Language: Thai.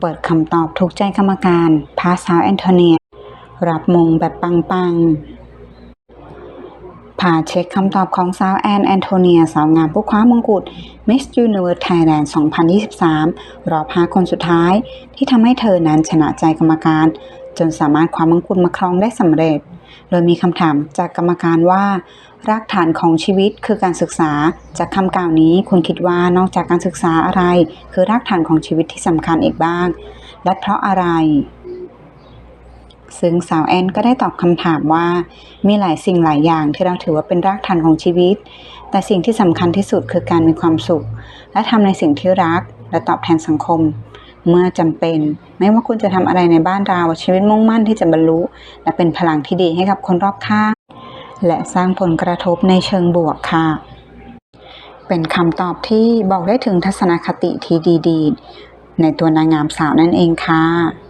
เปิดคำตอบถูกใจกรรมการพาสาวแอนโทเนีย รับมงแบบปังๆผ่าเช็คคำตอบของสาวแอนแอนโทเนีย สาวงามผู้คว้ามงกุฎ Miss Universe Thailand 2023 รอบ 5 คนสุดท้าย ที่ทำให้เธอนั้นชนะใจกรรมการ จนสามารถคว้ามงกุฎมาครองได้สำเร็จ โดยมีคำถามจากกรรมการว่า รากฐานของชีวิตคือการศึกษา จากคำกล่าวนี้คุณคิดว่านอกจากการศึกษาอะไร คือรากฐานของชีวิตที่สำคัญอีกบ้าง และเพราะอะไร ซึ่งสาวแอนก็ได้ตอบคำถามว่า มีหลายสิ่งหลายอย่างที่เราถือว่าเป็นรากฐานของชีวิต แต่สิ่งที่สำคัญที่สุดคือการมีความสุข และทำในสิ่งที่รัก และตอบแทนสังคม เมื่อจำเป็น ไม่ว่าคุณจะทำอะไรในบ้านเราชีวิตมุ่งมั่นที่จะบรรลุ และเป็นพลังที่ดีให้กับคนรอบข้าง และสร้างผลกระทบในเชิงบวกค่ะ เป็นคำตอบที่บอกได้ถึงทัศนคติที่ดี ๆ ในตัวนางงามสาวนั่นเองค่ะ